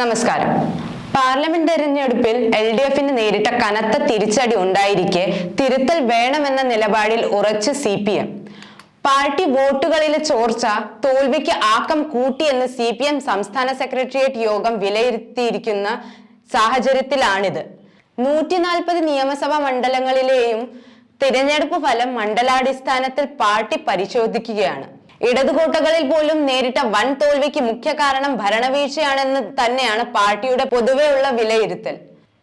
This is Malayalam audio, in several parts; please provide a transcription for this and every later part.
നമസ്കാരം. പാർലമെന്റ് തെരഞ്ഞെടുപ്പിൽ എൽ ഡി എഫിന് നേരിട്ട കനത്ത തിരിച്ചടി ഉണ്ടായിരിക്കെ തിരുത്തൽ വേണമെന്ന നിലപാടിൽ ഉറച്ച് സി പി എം. പാർട്ടി വോട്ടുകളിലെ ചോർച്ച തോൽവിക്ക് ആക്കം കൂട്ടിയെന്ന് സി പി എം സംസ്ഥാന സെക്രട്ടേറിയറ്റ് യോഗം വിലയിരുത്തിയിരിക്കുന്ന സാഹചര്യത്തിലാണിത്. നൂറ്റി നാൽപ്പത് നിയമസഭാ മണ്ഡലങ്ങളിലെയും തിരഞ്ഞെടുപ്പ് ഫലം മണ്ഡലാടിസ്ഥാനത്തിൽ പാർട്ടി പരിശോധിക്കുകയാണ്. ഇടതുകോട്ടകളിൽ പോലും നേരിട്ട വൻ തോൽവിക്ക് മുഖ്യ കാരണം ഭരണവീഴ്ചയാണെന്ന് തന്നെയാണ് പാർട്ടിയുടെ പൊതുവെയുള്ള വിലയിരുത്തൽ.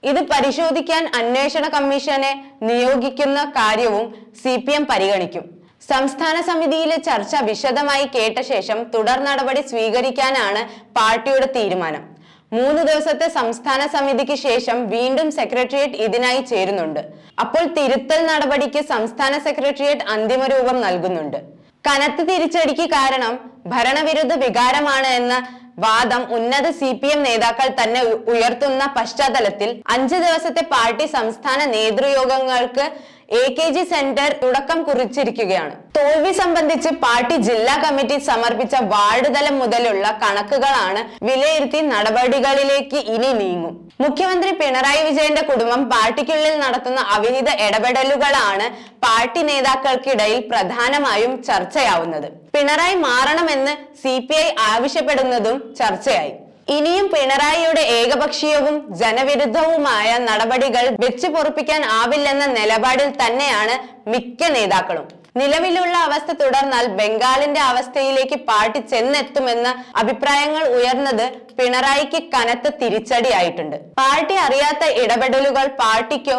ഇത് പരിശോധിക്കാൻ അന്വേഷണ കമ്മീഷനെ നിയോഗിക്കുന്ന കാര്യവും സി പരിഗണിക്കും. സംസ്ഥാന സമിതിയിലെ ചർച്ച വിശദമായി കേട്ട ശേഷം തുടർ നടപടി സ്വീകരിക്കാനാണ് പാർട്ടിയുടെ തീരുമാനം. മൂന്ന് ദിവസത്തെ സംസ്ഥാന സമിതിക്ക് ശേഷം വീണ്ടും സെക്രട്ടേറിയറ്റ് ഇതിനായി ചേരുന്നുണ്ട്. അപ്പോൾ തിരുത്തൽ നടപടിക്ക് സംസ്ഥാന സെക്രട്ടേറിയറ്റ് അന്തിമരൂപം നൽകുന്നുണ്ട്. കനത്ത തിരിച്ചടിക്ക് കാരണം ഭരണവിരുദ്ധ വികാരമാണ് എന്ന വാദം ഉന്നത സി പി എം നേതാക്കൾ തന്നെ ഉയർത്തുന്ന പശ്ചാത്തലത്തിൽ അഞ്ചു ദിവസത്തെ പാർട്ടി സംസ്ഥാന നേതൃയോഗങ്ങൾക്ക് എ കെ ജി സെന്റർ തുടക്കം കുറിച്ചിരിക്കുകയാണ്. തോൽവി സംബന്ധിച്ച് പാർട്ടി ജില്ലാ കമ്മിറ്റി സമർപ്പിച്ച വാർഡ് തലം മുതലുള്ള കണക്കുകളാണ് വിലയിരുത്തി നടപടികളിലേക്ക് ഇനി നീങ്ങും. മുഖ്യമന്ത്രി പിണറായി വിജയന്റെ കുടുംബം പാർട്ടിക്കുള്ളിൽ നടത്തുന്ന അവിഹിത ഇടപെടലുകളാണ് പാർട്ടി നേതാക്കൾക്കിടയിൽ പ്രധാനമായും ചർച്ചയാവുന്നത്. പിണറായി മാറണമെന്ന് സി പി ഐ ആവശ്യപ്പെടുന്നതും ചർച്ചയായി. ഇനിയും പിണറായിയുടെ ഏകപക്ഷീയവും ജനവിരുദ്ധവുമായ നടപടികൾ വെച്ച് പൊറുപ്പിക്കാൻ ആവില്ലെന്ന നിലപാടിൽ തന്നെയാണ് മിക്ക നേതാക്കളും. നിലവിലുള്ള അവസ്ഥ തുടർന്നാൽ ബംഗാളിന്റെ അവസ്ഥയിലേക്ക് പാർട്ടി ചെന്നെത്തുമെന്ന അഭിപ്രായങ്ങൾ ഉയർന്നത് പിണറായിക്ക് കനത്ത തിരിച്ചടിയായിട്ടുണ്ട്. പാർട്ടി അറിയാത്ത ഇടപെടലുകൾ പാർട്ടിക്കോ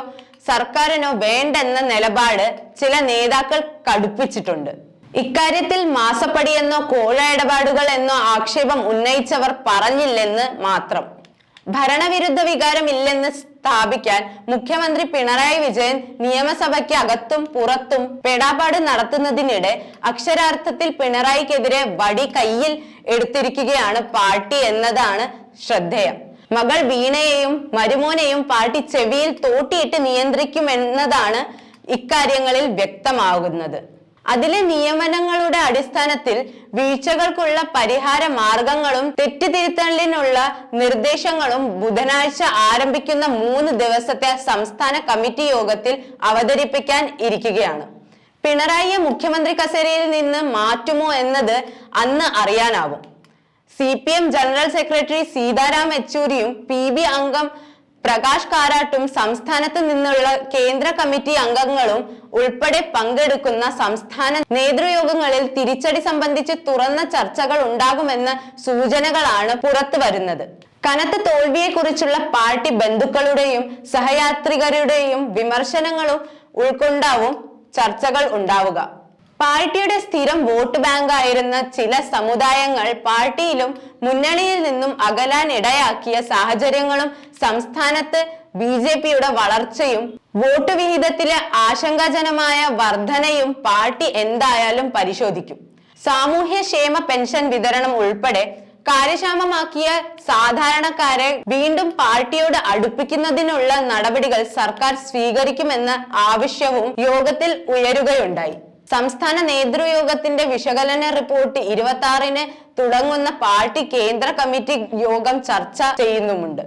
സർക്കാരിനോ വേണ്ടെന്ന നിലപാട് ചില നേതാക്കൾ കടുപ്പിച്ചിട്ടുണ്ട്. ഇക്കാര്യത്തിൽ മാസപ്പടിയെന്നോ കോഴ ഇടപാടുകൾ എന്നോ ആക്ഷേപം ഉന്നയിച്ചവർ പറഞ്ഞില്ലെന്ന് മാത്രം. ഭരണവിരുദ്ധ വികാരം ഇല്ലെന്ന് സ്ഥാപിക്കാൻ മുഖ്യമന്ത്രി പിണറായി വിജയൻ നിയമസഭയ്ക്ക് അകത്തും പുറത്തും പെടാപാട് നടത്തുന്നതിനിടെ അക്ഷരാർത്ഥത്തിൽ പിണറായിക്കെതിരെ വടി കയ്യിൽ എടുത്തിരിക്കുകയാണ് പാർട്ടി എന്നതാണ് ശ്രദ്ധേയം. മകൾ വീണയെയും മരുമോനെയും പാർട്ടി ചെവിയിൽ തോട്ടിയിട്ട് നിയന്ത്രിക്കുമെന്നതാണ് ഇക്കാര്യങ്ങളിൽ വ്യക്തമാകുന്നത്. അതിലെ നിയമനങ്ങളുടെ അടിസ്ഥാനത്തിൽ വീഴ്ചകൾക്കുള്ള പരിഹാര മാർഗങ്ങളും തെറ്റുതിരുത്തലിനുള്ള നിർദ്ദേശങ്ങളും ബുധനാഴ്ച ആരംഭിക്കുന്ന മൂന്ന് ദിവസത്തെ സംസ്ഥാന കമ്മിറ്റി യോഗത്തിൽ അവതരിപ്പിക്കാൻ ഇരിക്കുകയാണ്. പിണറായിയെ മുഖ്യമന്ത്രി കസേരയിൽ നിന്ന് മാറ്റുമോ എന്നത് അന്ന് അറിയാനാവും. C P M general secretary Sitaram യെച്ചൂരിയും P B അംഗം പ്രകാശ് കാരാട്ടും സംസ്ഥാനത്ത് നിന്നുള്ള കേന്ദ്ര കമ്മിറ്റി അംഗങ്ങളും ഉൾപ്പെടെ പങ്കെടുക്കുന്ന സംസ്ഥാന നേതൃയോഗങ്ങളിൽ തിരിച്ചടി സംബന്ധിച്ച് തുറന്ന ചർച്ചകൾ ഉണ്ടാകുമെന്ന സൂചനകളാണ് പുറത്തു വരുന്നത്. കനത്ത തോൽവിയെക്കുറിച്ചുള്ള പാർട്ടി ബന്ധുക്കളുടെയും സഹയാത്രികരുടെയും വിമർശനങ്ങളും ഉൾക്കൊണ്ടാവും ചർച്ചകൾ ഉണ്ടാവുക. പാർട്ടിയുടെ സ്ഥിരം വോട്ട് ബാങ്കായിരുന്ന ചില സമുദായങ്ങൾ പാർട്ടിയിലും മുന്നണിയിൽ നിന്നും അകലാൻ ഇടയാക്കിയ സാഹചര്യങ്ങളും സംസ്ഥാനത്ത് ബി ജെ പിയുടെ വളർച്ചയും വോട്ട് വിഹിതത്തിലെ ആശങ്കാജനമായ വർധനയും പാർട്ടി എന്തായാലും പരിശോധിക്കും. സാമൂഹ്യ ക്ഷേമ പെൻഷൻ വിതരണം ഉൾപ്പെടെ കാര്യക്ഷമമാക്കിയ സാധാരണക്കാരെ വീണ്ടും പാർട്ടിയോട് അടുപ്പിക്കുന്നതിനുള്ള നടപടികൾ സർക്കാർ സ്വീകരിക്കുമെന്ന ആവശ്യവും യോഗത്തിൽ ഉയരുകയുണ്ടായി. സംസ്ഥാന നേതൃയോഗത്തിന്റെ വിശകലന റിപ്പോർട്ട് ഇരുപത്തി ആറിന് തുടങ്ങുന്ന പാർട്ടി കേന്ദ്ര കമ്മിറ്റി യോഗം ചർച്ച ചെയ്യുന്നുമുണ്ട്.